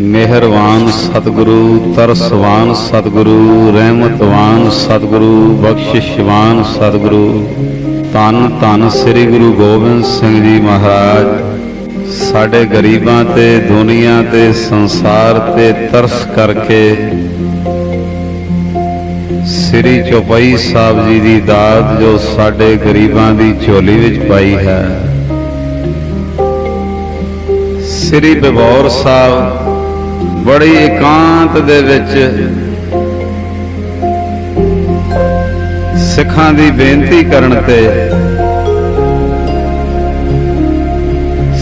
ਮਿਹਰਵਾਨ ਸਤਿਗੁਰੂ, ਤਰਸਵਾਨ ਸਤਿਗੁਰੂ, ਰਹਿਮਤਵਾਨ ਸਤਿਗੁਰੂ, ਬਖਸ਼ਿਸ਼ਵਾਨ ਸਤਿਗੁਰੂ। ਧੰਨ ਧੰਨ ਸ੍ਰੀ ਗੁਰੂ ਗੋਬਿੰਦ ਸਿੰਘ ਜੀ ਮਹਾਰਾਜ। ਸਾਡੇ ਗਰੀਬਾਂ ਤੇ, ਦੁਨੀਆ ਤੇ, ਸੰਸਾਰ ਤੇ ਤਰਸ ਕਰਕੇ ਸ੍ਰੀ ਚੌਪਈ ਸਾਹਿਬ ਜੀ ਦੀ ਦਾਤ ਜੋ ਸਾਡੇ ਗਰੀਬਾਂ ਦੀ ਝੋਲੀ ਵਿੱਚ ਪਾਈ ਹੈ। ਸ੍ਰੀ ਬਿਬੌਰ ਸਾਹਿਬ ਬੜੀ ਇਕਾਂਤ ਦੇ ਵਿੱਚ ਸਿੱਖਾਂ ਦੀ ਬੇਨਤੀ ਕਰਨ ਤੇ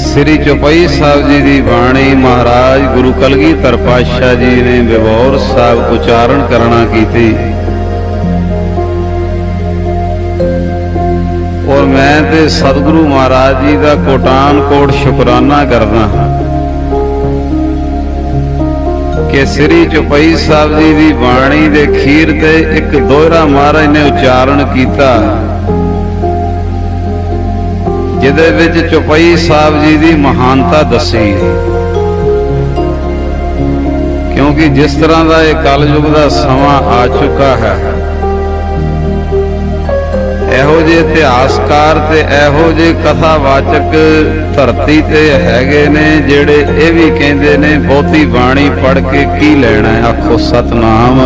ਸ੍ਰੀ ਚੌਪਈ ਸਾਹਿਬ ਜੀ ਦੀ ਬਾਣੀ ਮਹਾਰਾਜ ਗੁਰੂ ਕਲਗੀਧਰ ਪਾਤਸ਼ਾਹ ਜੀ ਨੇ ਬਿਬੌਰ ਸਾਹਿਬ ਉਚਾਰਨ ਕਰਨਾ ਕੀਤੀ। ਔਰ ਮੈਂ ਤੇ ਸਤਿਗੁਰੂ ਮਹਾਰਾਜ ਜੀ ਦਾ ਕੋਟਾਨ ਕੋਟ ਸ਼ੁਕਰਾਨਾ ਕਰਦਾ ਹਾਂ। ਕਿ ਸ੍ਰੀ ਚੁਪਈ ਸਾਹਿਬ ਜੀ ਦੀ ਬਾਣੀ ਦੇ ਖੀਰ ਤੇ ਇੱਕ ਦੋਹਰਾ ਮਹਾਰਾਜ ਨੇ ਉਚਾਰਨ ਕੀਤਾ। ਜਿਹਦੇ ਵਿੱਚ ਚੁਪਈ ਸਾਹਿਬ ਜੀ ਦੀ ਮਹਾਨਤਾ ਦੱਸੀ। ਕਿਉਂਕਿ ਜਿਸ ਤਰ੍ਹਾਂ ਦਾ ਇਹ ਕਲਯੁਗ ਦਾ ਸਮਾਂ ਆ ਚੁੱਕਾ ਹੈ ਇਹੋ ਜਿਹੇ ਇਤਿਹਾਸਕਾਰ ਤੇ ਇਹੋ ਜਿਹੇ ਕਥਾਵਾਚਕ ਧਰਤੀ ਤੇ ਹੈਗੇ ਨੇ ਜਿਹੜੇ ਇਹ ਵੀ ਕਹਿੰਦੇ ਨੇ, ਬਹੁਤੀ ਬਾਣੀ ਪੜ ਕੇ ਕੀ ਲੈਣਾ ਆਖੋ, ਸਤਨਾਮ।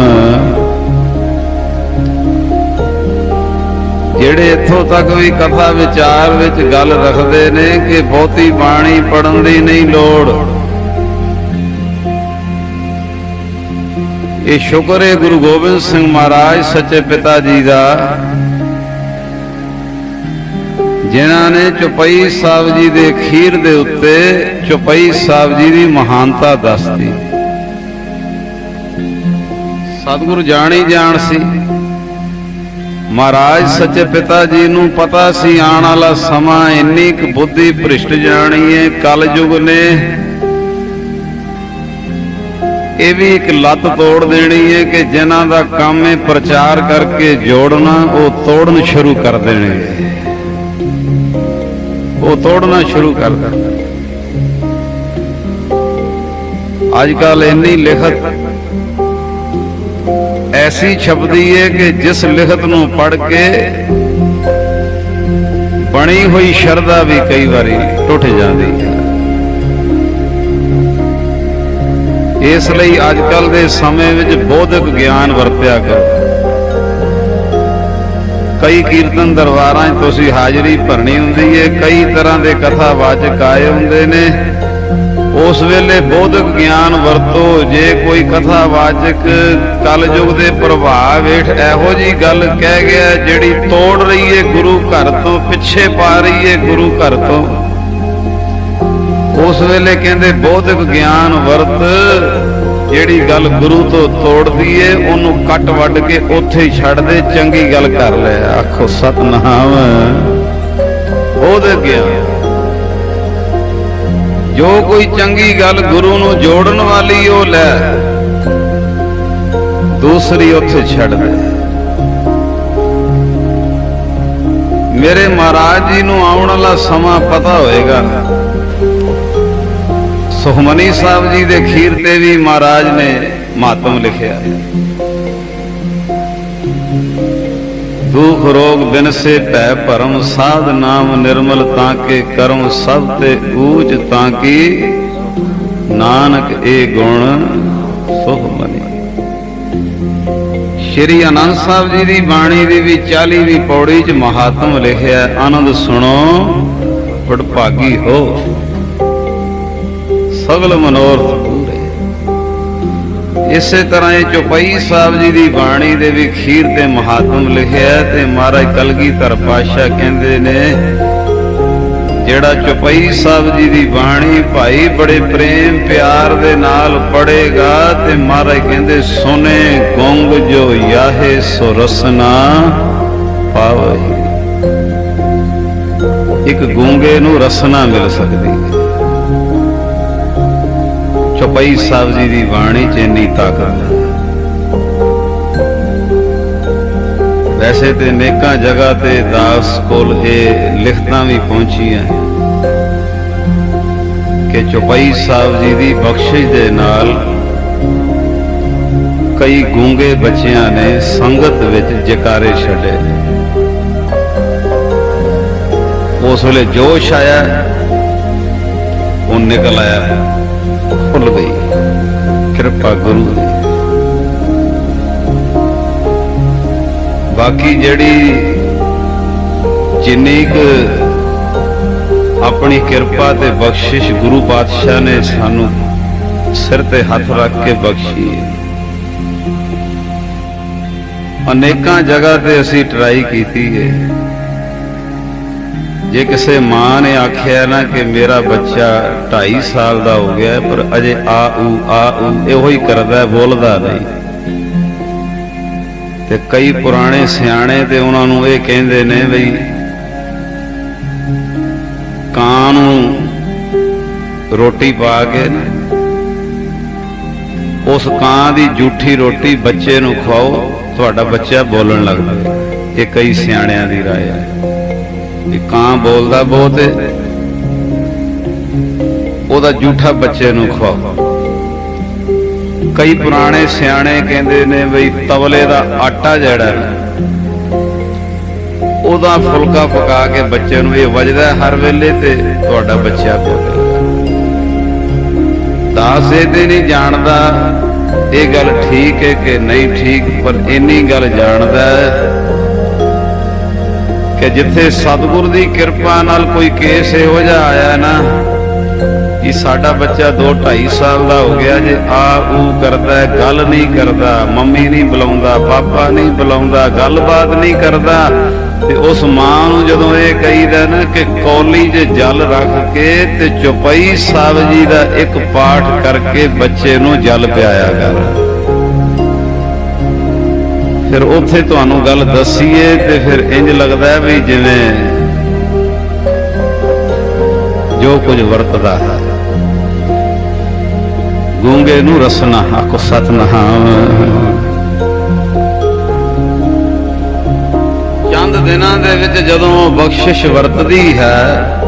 ਜਿਹੜੇ ਇੱਥੋਂ ਤੱਕ ਵੀ ਕਥਾ ਵਿਚਾਰ ਵਿੱਚ ਗੱਲ ਰੱਖਦੇ ਨੇ ਕਿ ਬਹੁਤੀ ਬਾਣੀ ਪੜਨ ਦੀ ਨਹੀਂ ਲੋੜ। ਇਹ ਸ਼ੁਕਰ ਹੈ ਗੁਰੂ ਗੋਬਿੰਦ ਸਿੰਘ ਮਹਾਰਾਜ, ਸੱਚੇ ਪਿਤਾ ਜੀ ਦਾ ਜਿਨ੍ਹਾਂ ਨੇ ਚੁਪਈ ਸਾਹਿਬ ਜੀ ਦੇ ਖੀਰ ਦੇ ਉੱਤੇ ਚੁਪਈ ਸਾਹਿਬ ਜੀ ਦੀ ਮਹਾਨਤਾ ਦੱਸਦੀ ਸਤਿਗੁਰੂ ਜਾਣੀ ਜਾਣ ਸੀ। ਮਹਾਰਾਜ ਸੱਚੇ ਪਿਤਾ ਜੀ ਨੂੰ ਪਤਾ ਸੀ, ਆਉਣ ਵਾਲਾ ਸਮਾਂ ਇੰਨੀ ਕੁ ਬੁੱਧੀ ਭ੍ਰਿਸ਼ਟ ਜਾਣੀ ਹੈ ਕਲਯੁਗ ਨੇ। ਇਹ ਵੀ ਇੱਕ ਲੱਤ ਤੋੜ ਦੇਣੀ ਹੈ ਕਿ ਜਿਨ੍ਹਾਂ ਦਾ ਕੰਮ ਹੈ ਪ੍ਰਚਾਰ ਕਰਕੇ ਜੋੜਨਾ, ਉਹ ਤੋੜਨ ਸ਼ੁਰੂ ਕਰ ਦੇਣਗੇ ਉਹ ਤੋੜਨਾ ਸ਼ੁਰੂ ਕਰ ਦਿੰਦਾ ਅੱਜ ਕੱਲ ਇੰਨੀ ਲਿਖਤ ਐਸੀ ਛਪਦੀ ਹੈ ਕਿ ਜਿਸ ਲਿਖਤ ਨੂੰ ਪੜ੍ਹ ਕੇ ਬਣੀ ਹੋਈ ਸ਼ਰਧਾ ਵੀ ਕਈ ਵਾਰੀ ਟੁੱਟ ਜਾਂਦੀ ਹੈ ਇਸ ਲਈ ਅੱਜ ਕੱਲ ਦੇ ਸਮੇਂ ਵਿੱਚ ਬੌਧਿਕ ਗਿਆਨ ਵਰਤਿਆ ਕਰੋ। ਕਈ ਕੀਰਤਨ ਦਰਬਾਰਾਂ 'ਚ ਤੁਸੀਂ ਹਾਜ਼ਰੀ ਭਰਨੀ ਹੁੰਦੀ ਏ, ਕਈ ਤਰ੍ਹਾਂ ਦੇ ਕਥਾ ਵਾਚਕ ਆਏ ਹੁੰਦੇ ਨੇ। ਉਸ ਵੇਲੇ ਬੌਧਿਕ ਗਿਆਨ ਵਰਤੋ, ਜੇ ਕੋਈ ਕਥਾ ਵਾਚਕ ਕਲਯੁਗ ਦੇ ਪ੍ਰਭਾਵ ਹੇਠ ਇਹੋ ਜੀ ਗੱਲ ਕਹਿ ਗਿਆ, ਜਿਹੜੀ ਤੋੜ ਰਹੀ ਏ ਗੁਰੂ ਘਰ ਤੋਂ, ਪਿੱਛੇ ਪਾ ਰਹੀ ਏ ਗੁਰੂ ਘਰ ਤੋਂ। ਉਸ ਵੇਲੇ ਕਹਿੰਦੇ ਬੌਧਿਕ ਗਿਆਨ ਵਰਤ ਜਿਹੜੀ ਗੱਲ ਗੁਰੂ ਤੋਂ ਤੋੜਦੀ ਏ, ਉਹਨੂੰ ਕੱਟ ਵੱਢ ਕੇ ਉੱਥੇ ਹੀ ਛੱਡ ਦੇ, ਚੰਗੀ ਗੱਲ ਕਰ ਲੈ। ਆਖੋ, ਸਤਨਾਮ। ਉਹਦੇ ਗਿਆ ਜੋ ਕੋਈ ਚੰਗੀ ਗੱਲ ਗੁਰੂ ਨੂੰ ਜੋੜਨ ਵਾਲੀ ਉਹ ਲੈ। ਦੂਸਰੀ ਉੱਥੇ ਛੱਡ ਦੇ। ਮੇਰੇ ਮਹਾਰਾਜ ਜੀ ਨੂੰ ਆਉਣ ਵਾਲਾ ਸਮਾਂ ਪਤਾ ਹੋਏਗਾ। ਸੁਖਮਨੀ ਸਾਹਿਬ ਜੀ ਦੇ ਖੀਰ ਤੇ ਵੀ ਮਹਾਰਾਜ ਨੇ ਮਾਤਮ ਲਿਖਿਆ। ਦੁਖ ਰੋਗ ਬਿਨਸੇ ਭੈ ਭਰਮ, ਸਾਧ ਨਾਮ ਨਿਰਮਲ ਤਾਂ ਕੇ ਕਰਮ, ਸਭ ਤੇ ਊਜ ਤਾਂ ਕੀ? ਨਾਨਕ ਇਹ ਗੁਣ ਸੁਖਮਨੀ। ਸ਼੍ਰੀ ਅਨੰਦ ਸਾਹਿਬ ਜੀ ਦੀ ਬਾਣੀ ਦੀ ਵੀ 40ਵੀਂ ਪੌੜੀ 'ਚ ਮਹਾਤਮ ਲਿਖਿਆ, ਆਨੰਦ ਸੁਣੋ ਵਡਭਾਗੀ ਹੋ। ਸਗਲ ਮਨੋਰਥ ਪੂਰੇ ਇਸੇ ਤਰ੍ਹਾਂ ਇਹ ਚੌਪਈ ਸਾਹਿਬ ਜੀ ਦੀ ਬਾਣੀ ਦੇ ਵੀ ਖੀਰ ਤੇ ਮਹਾਤਮ ਲਿਖਿਆ ਤੇ ਮਹਾਰਾਜ ਕਲਗੀਧਰ ਪਾਤਸ਼ਾਹ ਕਹਿੰਦੇ ਨੇ, ਜਿਹੜਾ ਚੁਪਈ ਸਾਹਿਬ ਜੀ ਦੀ ਬਾਣੀ ਭਾਈ ਬੜੇ ਪ੍ਰੇਮ ਪਿਆਰ ਦੇ ਨਾਲ ਪੜੇਗਾ ਤੇ ਮਹਾਰਾਜ ਕਹਿੰਦੇ, ਸੋਨੇ ਗੁੰਗ ਜੋ ਯਾਹੇ ਸੋ ਰਸਨਾ ਪਾਵਈ ਇੱਕ ਗੂੰਗੇ ਨੂੰ ਰਸਨਾ ਮਿਲ ਸਕਦੀ ਹੈ। ਚੌਪਈ ਸਾਹਿਬ ਜੀ ਦੀ ਬਾਣੀ 'ਚ ਇੰਨੀ ਤਾਕਤ। ਹੈ ਵੈਸੇ ਤੇ ਨੇਕਾਂ ਜਗ੍ਹਾ ਤੇ ਦਾਸ ਕੋਲ ਇਹ ਲਿਖਤਾਂ ਵੀ ਪਹੁੰਚੀਆਂ ਕਿ ਚੁਪਈ ਸਾਹਿਬ ਜੀ ਦੀ ਬਖਸ਼ਿਸ਼ ਦੇ ਨਾਲ ਕਈ ਗੂੰਗੇ ਬੱਚਿਆਂ ਨੇ ਸੰਗਤ ਵਿੱਚ ਜਕਾਰੇ ਛੱਡੇ। ਉਸ ਵੇਲੇ ਜੋਸ਼ ਆਇਆ ਉਹ ਨਿਕਲ ਆਇਆ। ਭੁੱਲ ਗਈ। ਕਿਰਪਾ ਗੁਰੂ ਦੀ। ਬਾਕੀ ਜਿਹੜੀ ਜਿੰਨੀ ਕੁ ਆਪਣੀ ਕਿਰਪਾ ਤੇ ਬਖਸ਼ਿਸ਼ ਗੁਰੂ ਪਾਤਸ਼ਾਹ ਨੇ ਸਾਨੂੰ ਸਿਰ ਤੇ ਹੱਥ ਰੱਖ ਕੇ ਬਖਸ਼ੀ ਹੈ। ਅਨੇਕਾਂ ਜਗ੍ਹਾ ਤੇ ਅਸੀਂ ਟਰਾਈ ਕੀਤੀ ਹੈ। ਜੇ ਕਿਸੇ ਮਾਂ ਨੇ ਆਖਿਆ ਨਾ ਕਿ ਮੇਰਾ ਬੱਚਾ 2.5 ਸਾਲ ਦਾ ਹੋ ਗਿਆ ਪਰ ਅਜੇ ਆ ਊ ਆ ਊ ਇਹੋ ਹੀ ਕਰਦਾ ਬੋਲਦਾ ਨਹੀਂ। ਤੇ ਕਈ ਪੁਰਾਣੇ ਸਿਆਣੇ ਤੇ ਉਹਨਾਂ ਨੂੰ ਇਹ ਕਹਿੰਦੇ ਨੇ ਬਈ ਕਾਂ ਨੂੰ ਰੋਟੀ ਪਾ ਕੇ ਉਸ ਕਾਂ ਦੀ ਜੂਠੀ ਰੋਟੀ ਬੱਚੇ ਨੂੰ ਖਵਾਓ, ਤੁਹਾਡਾ ਬੱਚਾ ਬੋਲਣ ਲੱਗਦਾ ਇਹ ਕਈ ਸਿਆਣਿਆਂ ਦੀ ਰਾਏ ਹੈ। ਇਹ ਕਾਂ ਬੋਲਦਾ ਬਹੁਤ ਉਹਦਾ ਜੂਠਾ ਬੱਚੇ ਨੂੰ ਖਵਾਓ। ਕਈ ਪੁਰਾਣੇ ਸਿਆਣੇ ਕਹਿੰਦੇ ਨੇ ਬਈ ਤਵਲੇ ਦਾ ਆਟਾ ਜਿਹੜਾ ਉਹਦਾ ਫੁਲਕਾ ਪਕਾ ਕੇ ਬੱਚੇ ਨੂੰ ਇਹ ਵੱਜਦਾ ਹਰ ਵੇਲੇ ਤੇ ਤੁਹਾਡਾ ਬੱਚਾ ਬੋਲੇਗਾ ਦਾਸ ਇਹ ਤੇ ਨਹੀਂ ਜਾਣਦਾ, ਇਹ ਗੱਲ ਠੀਕ ਹੈ ਕਿ ਨਹੀਂ ਠੀਕ, ਪਰ ਇੰਨੀ ਗੱਲ ਜਾਣਦਾ ਕਿ ਜਿੱਥੇ ਸਤਿਗੁਰ ਦੀ ਕਿਰਪਾ ਨਾਲ ਕੋਈ ਕੇਸ ਇਹੋ ਜਿਹਾ ਆਇਆ ਨਾ ਕਿ ਸਾਡਾ ਬੱਚਾ 2 2.5 ਸਾਲ ਦਾ ਹੋ ਗਿਆ ਜੇ ਆ ਉਹ ਕਰਦਾ, ਗੱਲ ਨਹੀਂ ਕਰਦਾ, ਮੰਮੀ ਨਹੀਂ ਬੁਲਾਉਂਦਾ ਪਾਪਾ ਨਹੀਂ ਬੁਲਾਉਂਦਾ, ਗੱਲਬਾਤ ਨਹੀਂ ਕਰਦਾ, ਤੇ ਉਸ ਮਾਂ ਨੂੰ ਜਦੋਂ ਇਹ ਕਹੀਦਾ ਨਾ ਕਿ ਕੌਲੀ 'ਚ ਜਲ ਰੱਖ ਕੇ ਤੇ ਚੁਪਈ ਸਾਹਿਬ ਜੀ ਦਾ ਇੱਕ ਪਾਠ ਕਰਕੇ ਬੱਚੇ ਨੂੰ ਜਲ ਪਿਆਇਆ ਕਰ। ਫਿਰ ਉੱਥੇ ਤੁਹਾਨੂੰ ਗੱਲ ਦੱਸੀਏ ਤੇ ਫਿਰ ਇੰਜ ਲੱਗਦਾ ਵੀ ਜਿਵੇਂ ਜੋ ਕੁਝ ਵਰਤਦਾ ਹੈ। ਗੂੰਗੇ ਨੂੰ ਰਸਨਾ, ਆਖੋ ਸਤਨਾਮ। ਚੰਦ ਦਿਨਾਂ ਦੇ ਵਿੱਚ ਜਦੋਂ ਬਖਸ਼ਿਸ਼ ਵਰਤਦੀ ਹੈ,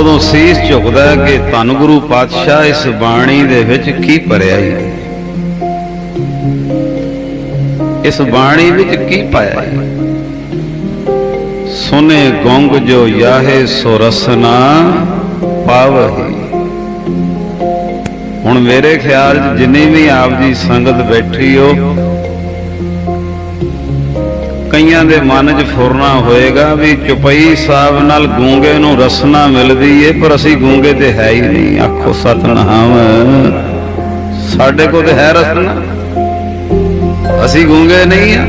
ਉਦੋਂ ਸੀਸ ਝੁਕਦਾ ਕਿ ਧੰਨ ਗੁਰੂ ਪਾਤਸ਼ਾਹ ਇਸ ਬਾਣੀ ਦੇ ਵਿੱਚ ਕੀ ਭਰਿਆ ਹੈ। ਇਸ ਬਾਣੀ ਵਿੱਚ ਕੀ ਪਾਇਆ ਹੈ? ਸੁਨੇ ਗੋਂਗ ਜੋ ਯਾਹੇ ਸੋ ਰਸਨਾ ਪਾਵਹੀ। ਹੁਣ ਮੇਰੇ ਖਿਆਲ 'ਚ ਜਿੰਨੀ ਵੀ ਆਪ ਜੀ ਸੰਗਤ ਬੈਠੀ ਹੋ, ਕਈਆਂ ਦੇ ਮਨ 'ਚ ਫੁਰਨਾ ਹੋਏਗਾ ਵੀ ਚੁਪਈ ਸਾਹਿਬ ਨਾਲ ਗੂੰਗੇ ਨੂੰ ਰਸਨਾ ਮਿਲਦੀ ਏ, ਪਰ ਅਸੀਂ ਗੂੰਗੇ ਤੇ ਹੈ ਹੀ ਨਹੀਂ। ਆਖੋ ਸਤਨਾਮ, ਸਾਡੇ ਕੋਲ ਤੇ ਹੈ ਰਸਨਾ। ਅਸੀਂ ਗੂੰਗੇ ਨਹੀਂ ਆ।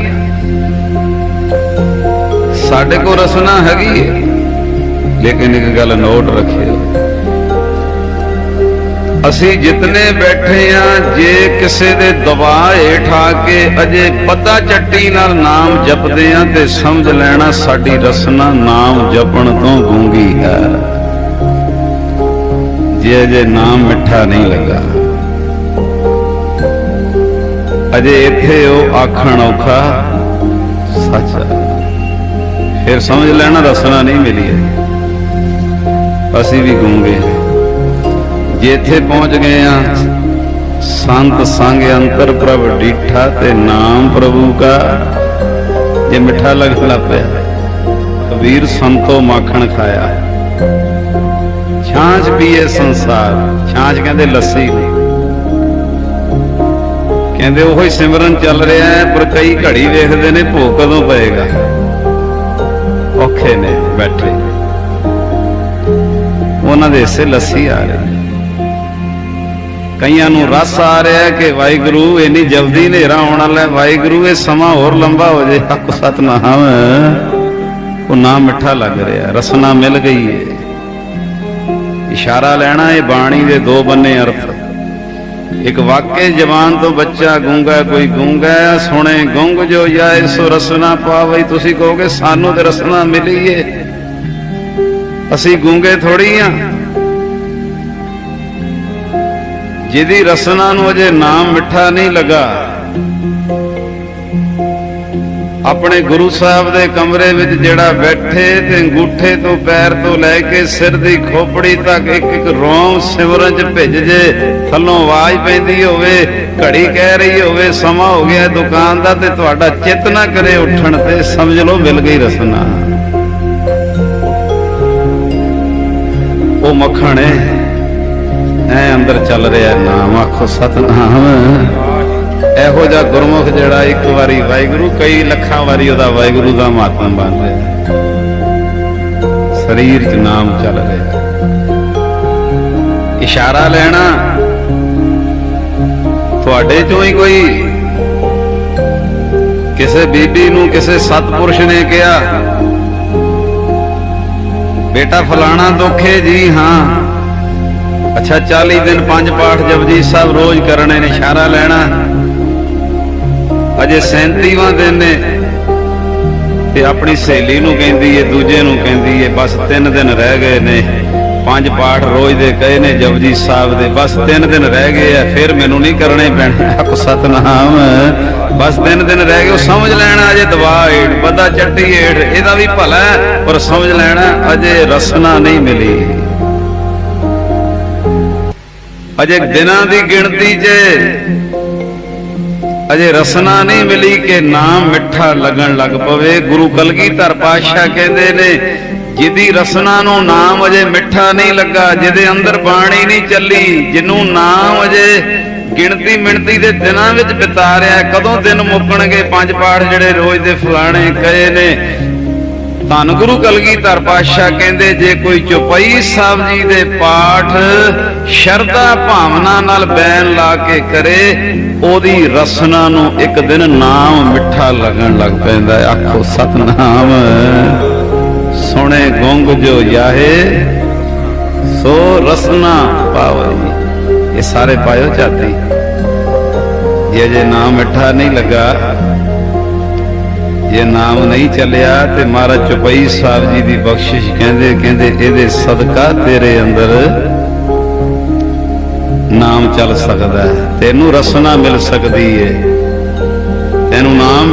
ਸਾਡੇ ਕੋਲ ਰਸਨਾ ਹੈਗੀ ਏ, ਲੇਕਿਨ ਇੱਕ ਗੱਲ ਨੋਟ ਰੱਖਿਓ। ਅਸੀਂ ਜਿਤਨੇ ਬੈਠੇ ਆ, ਜੇ ਕਿਸੇ ਦੇ ਦਬਾਅ ਹੇਠ ਆ ਕੇ ਅਜੇ ਪੱਤਾ ਚੱਟੀ ਨਾਲ ਨਾਮ ਜਪਦੇ ਆ ਤੇ ਸਮਝ ਲੈਣਾ ਸਾਡੀ ਰਸਨਾ ਨਾਮ ਜਪਣ ਤੋਂ ਗੂੰਗੀ ਹੈ। ਜੇ ਅਜੇ ਨਾਮ ਮਿੱਠਾ ਨਹੀਂ ਲੱਗਾ। ਅਜੇ ਇੱਥੇ ਉਹ ਆਖਣ ਔਖਾ, ਸੱਚ ਫਿਰ ਸਮਝ ਲੈਣਾ ਰਸਨਾ ਨਹੀਂ ਮਿਲੀ ਹੈ ਅਸੀਂ ਵੀ ਗੂੰਗੇ ਹਾਂ। ਜੇ ਇੱਥੇ ਪਹੁੰਚ ਗਏ ਆ ਸੰਤ ਸੰਗ ਅੰਤਰ ਪ੍ਰਭ ਡੀਠਾ ਤੇ ਨਾਮ ਪ੍ਰਭੂ ਕਾ। ਜੇ ਮਿੱਠਾ ਲੱਗਣ ਲੱਗ ਪਿਆ ਕਬੀਰ ਸੰਤੋ ਮਾਖਣ ਖਾਇਆ। ਛਾਂਚ ਪੀਏ ਸੰਸਾਰ ਛਾਂਚ ਕਹਿੰਦੇ ਲੱਸੀ ਹੋਈ ਕਹਿੰਦੇ ਉਹੋ ਹੀ ਸਿਮਰਨ ਚੱਲ ਰਿਹਾ ਹੈ, ਪਰ ਕਈ ਘੜੀ ਵੇਖਦੇ ਨੇ, ਭੋਗ ਕਦੋਂ ਪਏਗਾ? ਔਖੇ ਨੇ ਬੈਠੇ। ਉਹਨਾਂ ਦੇ ਹਿੱਸੇ ਲੱਸੀ ਆ ਰਹੀ ਕਈਆਂ ਨੂੰ ਰਸ ਆ ਰਿਹਾ ਕਿ ਵਾਹਿਗੁਰੂ ਇੰਨੀ ਜਲਦੀ ਹਨੇਰਾ ਆਉਣ ਵਾਲਾ ਵਾਹਿਗੁਰੂ, ਇਹ ਸਮਾਂ ਹੋਰ ਲੰਬਾ ਹੋ ਜੇ ਹੱਕ ਸਤਨਾਮ ਉਹ ਨਾ ਮਿੱਠਾ ਲੱਗ ਰਿਹਾ ਰਸਨਾ ਮਿਲ ਗਈ ਹੈ। ਇਸ਼ਾਰਾ ਲੈਣਾ, ਇਹ ਬਾਣੀ ਦੇ ਦੋ ਬੰਨੇ ਅਰਥ। ਇੱਕ ਵਾਕੇ ਜਵਾਨ ਤੋਂ ਬੱਚਾ ਗੂੰਗਾ, ਕੋਈ ਗੂੰਗਾ ਸੁਣੇ ਗੁੰਗ ਜੋ ਜਾਏ, ਸੋ ਰਸਨਾ ਪਾਵਈ, ਤੁਸੀਂ ਕਹੋਗੇ ਸਾਨੂੰ ਤੇ ਰਸਨਾ ਮਿਲੀ ਏ ਅਸੀਂ ਗੂੰਗੇ ਥੋੜੀ ਆ। ਜਿਹਦੀ ਰਸਨਾ ਨੂੰ ਅਜੇ ਨਾਮ ਮਿੱਠਾ ਨਹੀਂ ਲੱਗਾ ਆਪਣੇ ਗੁਰੂ ਸਾਹਿਬ ਦੇ ਕਮਰੇ ਵਿੱਚ ਜਿਹੜਾ ਬੈਠੇ ਤੇ ਅੰਗੂਠੇ ਤੋਂ ਪੈਰ ਤੋਂ ਲੈ ਕੇ ਸਿਰ ਦੀ ਖੋਪੜੀ ਤੱਕ ਇੱਕ ਇੱਕ ਰੋਮ ਸਿਮਰਨ ਚ ਭਿੱਜ ਜੇ, ਥੱਲੋਂ ਆਵਾਜ਼ ਪੈਂਦੀ ਹੋਵੇ, ਘੜੀ ਕਹਿ ਰਹੀ ਹੋਵੇ, ਸਮਾਂ ਹੋ ਗਿਆ ਦੁਕਾਨ ਦਾ ਤੇ ਤੁਹਾਡਾ ਚਿੱਤ ਨਾ ਕਰੇ ਉੱਠਣ ਤੇ, ਸਮਝ ਲਓ ਮਿਲ ਗਈ ਰਸਨਾ। ਉਹ ਮੱਖਣ ਹੈ ਐ ਅੰਦਰ ਚੱਲ ਰਿਹਾ ਨਾਮ, ਆਖੋ ਸਤਨਾਮ। ਇਹੋ ਜਿਹਾ ਗੁਰਮੁਖ ਜਿਹੜਾ ਇੱਕ ਵਾਰੀ ਵਾਹਿਗੁਰੂ, ਕਈ ਲੱਖਾਂ ਵਾਰੀ ਉਹਦਾ ਵਾਹਿਗੁਰੂ ਦਾ ਮਹਾਤਮਾ ਬਣ ਰਿਹਾ। ਸਰੀਰ 'ਚ ਨਾਮ ਚੱਲ ਰਿਹਾ। ਇਸ਼ਾਰਾ ਲੈਣਾ, ਤੁਹਾਡੇ ਚੋਂ ਹੀ ਕੋਈ ਕਿਸੇ ਬੀਬੀ ਨੂੰ ਕਿਸੇ ਸਤਪੁਰਸ਼ ਨੇ ਕਿਹਾ, ਬੇਟਾ ਫਲਾਣਾ ਦੁੱਖੇ ਜੀ, ਹਾਂ। ਅੱਛਾ 40 ਦਿਨ ਪੰਜ ਪਾਠ ਜਪਜੀ ਸਾਹਿਬ ਰੋਜ਼ ਕਰਨੇ ਨੇ, ਇਸ਼ਾਰਾ ਲੈਣਾ। ਅਜੇ 37ਵਾਂ ਦਿਨ ਨੇ ਤੇ ਆਪਣੀ ਸਹੇਲੀ ਨੂੰ ਕਹਿੰਦੀ ਏ, ਦੂਜੇ ਨੂੰ ਕਹਿੰਦੀ ਏ, ਬਸ 3 ਦਿਨ ਰਹਿ ਗਏ ਨੇ। ਪੰਜ ਪਾਠ ਰੋਜ਼ ਦੇ ਕਹੇ ਨੇ ਜਪਜੀ ਸਾਹਿਬ ਦੇ। ਬਸ 3 ਦਿਨ ਰਹਿ ਗਏ ਆ, ਫਿਰ ਮੈਨੂੰ ਨਹੀਂ ਕਰਨੇ ਪੈਣੇ। ਆਖ ਸਤਨਾਮ। ਬਸ 3 ਦਿਨ ਰਹਿ ਗਏ, ਉਹ ਸਮਝ ਲੈਣਾ ਅਜੇ ਦਵਾ ਏੜ ਪਤਾ ਚੱਟੀ ਏੜ ਇਹਦਾ ਵੀ ਭਲਾ ਪਰ ਸਮਝ ਲੈਣਾ ਅਜੇ ਰਸਨਾ ਨਹੀਂ ਮਿਲੀ। ਅਜੇ ਦਿਨਾਂ ਦੀ ਗਿਣਤੀ 'ਚ ਅਜੇ ਰਸਨਾ ਨਹੀਂ ਮਿਲੀ ਕਿ ਨਾਮ ਮਿੱਠਾ ਲੱਗਣ ਲੱਗ ਪਵੇ। ਗੁਰੂ ਕਲਗੀਧਰ ਪਾਤਸ਼ਾਹ ਕਹਿੰਦੇ ਨੇ, ਜਿਹਦੀ ਰਸਨਾ ਨੂੰ ਨਾਮ ਅਜੇ ਮਿੱਠਾ ਨਹੀਂ ਲੱਗਾ, ਜਿਹਦੇ ਅੰਦਰ ਬਾਣੀ ਨਹੀਂ ਚੱਲੀ, ਜਿਹਨੂੰ ਨਾਮ ਅਜੇ ਗਿਣਤੀ ਮਿਣਤੀ ਦੇ ਦਿਨਾਂ ਵਿੱਚ ਬਿਤਾ ਰਿਹਾ ਕਦੋਂ ਦਿਨ ਮੁੱਕਣਗੇ? ਪੰਜ ਪਾਠ ਜਿਹੜੇ ਰੋਜ਼ ਦੇ ਫਲਾਣੇ ਕਹੇ ਨੇ। ਧੰਨ ਗੁਰੂ ਕਲਗੀਧਰ ਪਾਤਸ਼ਾਹ ਕਹਿੰਦੇ, ਜੇ ਕੋਈ ਚੁਪਈ ਸਾਹਿਬ ਜੀ ਦੇ ਪਾਠ ਸ਼ਰਧਾ ਭਾਵਨਾ ਨਾਲ ਬੈਨ ਲਾ ਕੇ ਕਰੇ, ਉਹਦੀ ਰਸਨਾ ਨੂੰ ਇੱਕ ਦਿਨ ਨਾਮ ਮਿੱਠਾ ਲੱਗਣ ਲੱਗ ਪੈਂਦਾ ਆਖੋ, ਸਤਨਾਮ। ਸੁਣੇ ਗੁੰਗ ਜੋ ਯਾਹੇ, ਸੋ ਰਸਨਾ ਪਾਵਈ ਇਹ ਸਾਰੇ ਪਾਇਓ ਚਾਤੀ ਜੇ ਜੇ ਨਾਮ ਮਿੱਠਾ ਨਹੀਂ ਲੱਗਾ ਜੇ ਨਾਮ ਨਹੀਂ ਚੱਲਿਆ ਤੇ ਮਹਾਰਾਜ ਚੁਪਈ ਸਾਹਿਬ ਜੀ ਦੀ ਬਖਸ਼ਿਸ਼ ਕਹਿੰਦੇ ਕਹਿੰਦੇ ਇਹਦੇ ਸਦਕਾ ਤੇਰੇ ਅੰਦਰ ਨਾਮ ਚੱਲ ਸਕਦਾ ਹੈ। ਤੈਨੂੰ ਰਸਨਾ ਮਿਲ ਸਕਦੀ ਹੈ ਤੈਨੂੰ ਨਾਮ